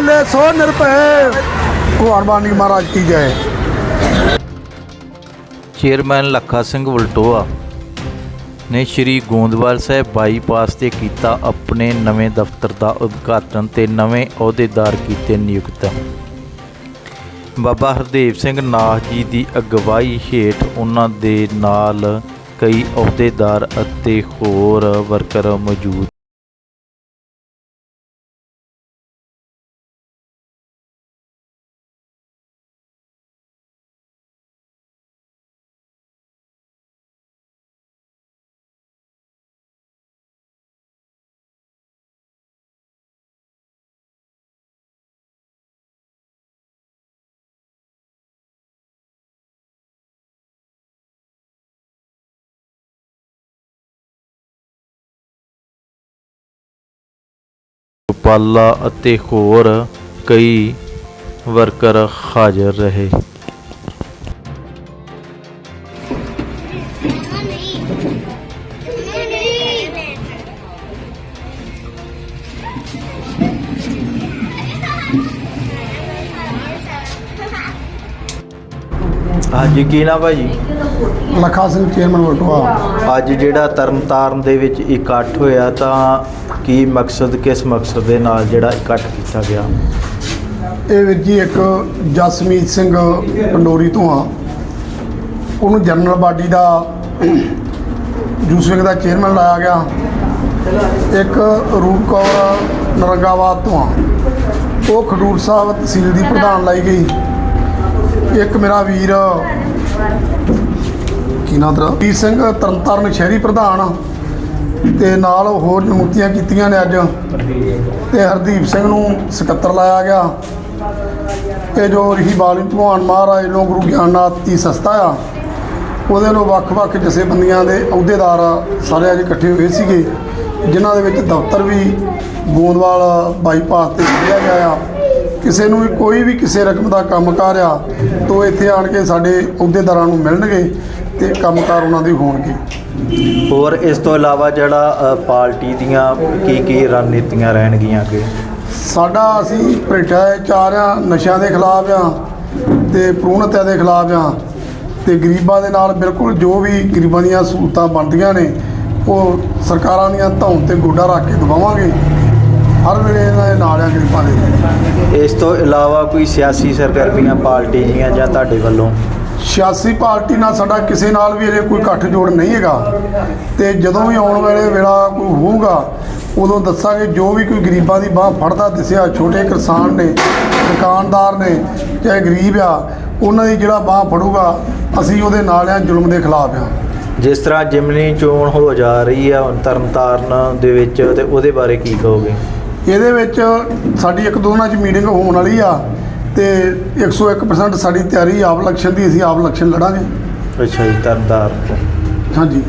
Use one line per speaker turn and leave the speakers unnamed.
ਬੋਲੇ ਸੋ ਨਿਰਭੈ ਕੁਰਬਾਨੀ ਮਹਾਰਾਜ ਕੀ ਜੈ।
ਚੇਅਰਮੈਨ ਲੱਖਾ ਸਿੰਘ ਵਲਟੋਆ ਨੇ ਸ਼੍ਰੀ ਗੋਂਦਵਾਲ ਸਾਹਿਬ ਬਾਈਪਾਸ ਤੇ ਕੀਤਾ ਆਪਣੇ ਨਵੇਂ ਦਫ਼ਤਰ ਦਾ ਉਦਘਾਟਨ ਤੇ ਨਵੇਂ ਅਹੁਦੇਦਾਰ ਕੀਤੇ ਨਿਯੁਕਤ। ਬਾਬਾ ਹਰਦੇਵ ਸਿੰਘ ਨਾਥ ਜੀ ਦੀ ਅਗਵਾਈ ਹੇਠ ਉਹਨਾਂ ਦੇ ਨਾਲ ਕਈ ਅਹੁਦੇਦਾਰ ਅਤੇ ਹੋਰ ਵਰਕਰ ਮੌਜੂਦ ਪਾਲਾ ਅਤੇ ਹੋਰ ਕਈ ਵਰਕਰ ਹਾਜ਼ਰ ਰਹੇ। ਹਾਂਜੀ ਕੀ ਨਾ ਭਾਜੀ
ਲੱਖਾ ਸਿੰਘ ਚੇਅਰਮੈਨ ਵਟਵਾ
ਅੱਜ ਜਿਹੜਾ ਤਰਨਤਾਰਨ ਦੇ ਵਿੱਚ ਇਕੱਠ ਹੋਇਆ ਤਾਂ ਕੀ ਮਕਸਦ ਕਿਸ ਮਕਸਦ ਦੇ ਨਾਲ ਜਿਹੜਾ ਇਕੱਠ ਕੀਤਾ ਗਿਆ?
ਇਹ ਵੀਰ ਜੀ ਇੱਕ ਜਸਮੀਤ ਸਿੰਘ ਪੰਡੋਰੀ ਤੋਂ ਆ। ਉਹਨੂੰ ਜਨਰਲ ਬਾਡੀ ਦਾ ਜੂਸ ਵਿੰਗ ਦਾ ਚੇਅਰਮੈਨ ਲਾਇਆ ਗਿਆ। ਇੱਕ ਰੂਪ ਕੌਰ ਨਰੰਗਾਬਾਦ ਤੋਂ ਆ। ਉਹ ਖਡੂਰ ਸਾਹਿਬ ਤਹਿਸੀਲ ਦੀ ਪ੍ਰਧਾਨ ਲਾਈ ਗਈ। ਇੱਕ ਮੇਰਾ ਵੀਰ। ਕੀ ਨਾਮ ਤੇਰਾ? ਵੀਰ ਸਿੰਘ, ਤਰਨਤਾਰਨ ਸ਼ਹਿਰੀ ਪ੍ਰਧਾਨ। ਤੇ ਨਾਲ ਹੋਰ ਨਿਯੁਕਤੀਆਂ ਕੀਤੀਆਂ ਨੇ ਅੱਜ। ਤੇ ਹਰਦੀਪ ਸਿੰਘ ਨੂੰ ਸਕੱਤਰ ਲਾਇਆ ਗਿਆ। ਤੇ ਜੋ ਰਿਸ਼ੀ ਬਾਲੀ ਭਗਵਾਨ ਮਹਾਰਾਜ ਨੂੰ ਗੁਰੂ ਗਿਆਨਨਾਥ ਦੀ ਸੰਸਥਾ ਆ, ਉਹਦੇ ਨੂੰ ਵੱਖ-ਵੱਖ ਜਥੇਬੰਦੀਆਂ ਦੇ ਅਹੁਦੇਦਾਰ ਸਾਰੇ ਅੱਜ ਇਕੱਠੇ ਹੋਏ ਸੀਗੇ, ਜਿਨ੍ਹਾਂ ਦੇ ਵਿੱਚ ਦਫ਼ਤਰ ਵੀ ਗੋਦਵਾਲ ਬਾਈਪਾਸ ਤੇ ਖੋਲ੍ਹਿਆ ਗਿਆ ਆ। ਕਿਸੇ ਨੂੰ ਵੀ ਕੋਈ ਵੀ ਕਿਸੇ ਰਕਮ ਦਾ ਕੰਮਕਾਰ ਆ ਤੋ ਇੱਥੇ ਆਣ ਕੇ ਸਾਡੇ ਅਹੁਦੇਦਾਰਾਂ ਨੂੰ ਮਿਲਣਗੇ ਤੇ ਕੰਮਕਾਰ ਉਹਨਾਂ ਦੇ ਹੋਣਗੇ।
ਹੋਰ ਇਸ ਤੋਂ ਇਲਾਵਾ ਜਿਹੜਾ ਅ, ਪਾਰਟੀ ਦੀਆਂ ਕੀ ਕੀ ਰਣਨੀਤੀਆਂ ਰਹਿਣਗੀਆਂ ਅੱਗੇ?
ਸਾਡਾ ਅਸੀਂ ਭ੍ਰਿਸ਼ਟਾ ਚਾਰ ਆ ਨਸ਼ਿਆਂ ਦੇ ਖਿਲਾਫ ਆ ਤੇ ਭਰੂਣ ਹੱਤਿਆ ਦੇ ਖਿਲਾਫ ਆ ਤੇ ਗਰੀਬਾਂ ਦੇ ਨਾਲ ਬਿਲਕੁਲ ਜੋ ਵੀ ਗਰੀਬਾਂ ਦੀਆਂ ਸਹੂਲਤਾਂ ਬਣਦੀਆਂ ਨੇ ਉਹ ਸਰਕਾਰਾਂ ਦੀਆਂ ਧੌਣ ਤੇ ਗੋਡਾ ਰੱਖ ਕੇ ਦਬਾਵਾਂਗੇ ਹਰ ਵੇਲੇ ਇਹਨਾਂ ਦੇ ਨਾਲ ਆ ਗਰੀਬਾਂ ਦੇ
ਇਸ ਤੋਂ ਇਲਾਵਾ ਕੋਈ ਸਿਆਸੀ ਸਰਗਰਮੀਆਂ ਪਾਰਟੀ ਦੀਆਂ ਜਾਂ ਤੁਹਾਡੇ ਵੱਲੋਂ?
ਸਿਆਸੀ ਪਾਰਟੀ ਨਾਲ ਸਾਡਾ ਕਿਸੇ ਨਾਲ ਵੀ ਅਜੇ ਕੋਈ ਇਕੱਠ ਜੋੜ ਨਹੀਂ ਹੈਗਾ। ਤੇ ਜਦੋਂ ਵੀ ਆਉਣ ਵਾਲੇ ਵੇਲਾ ਕੋਈ ਹੋਊਗਾ ਉਦੋਂ ਦੱਸਾਂਗੇ ਜੋ ਵੀ ਕੋਈ ਗਰੀਬਾਂ ਦੀ ਬਾਹ ਫੜਦਾ ਦਿਸਿਆ ਛੋਟੇ ਕਿਸਾਨ ਨੇ ਦੁਕਾਨਦਾਰ ਨੇ ਚਾਹੇ ਗਰੀਬ ਆ ਉਹਨਾਂ ਦੀ ਜਿਹੜਾ ਬਾਹ ਫੜੂਗਾ ਅਸੀਂ ਉਹਦੇ ਨਾਲ ਆ ਜ਼ੁਲਮ ਦੇ ਖਿਲਾਫ ਆ।
ਜਿਸ ਤਰ੍ਹਾਂ ਜਿਮਨੀ ਚੋਣ ਹੋ ਜਾ ਰਹੀ ਹੈ ਹੁਣ ਤਰਨਤਾਰਨ ਦੇ ਵਿੱਚ ਤੇ ਉਹਦੇ ਬਾਰੇ ਕੀ ਕਹੋਗੇ?
ਇਹਦੇ ਵਿੱਚ ਸਾਡੀ ਇੱਕ ਦੋ ਦਿਨਾਂ 'ਚ ਮੀਟਿੰਗ ਹੋਣ ਵਾਲੀ ਆ ਤੇ 101% ਸਾਡੀ ਤਿਆਰੀ ਆਪ ਇਲੈਕਸ਼ਨ ਦੀ ਅਸੀਂ ਆਪ ਇਲੈਕਸ਼ਨ ਲੜਾਂਗੇ।
ਅੱਛਾ ਜੀ ਤਰਨਤਾਰਨ ਤੋਂ
ਹਾਂਜੀ।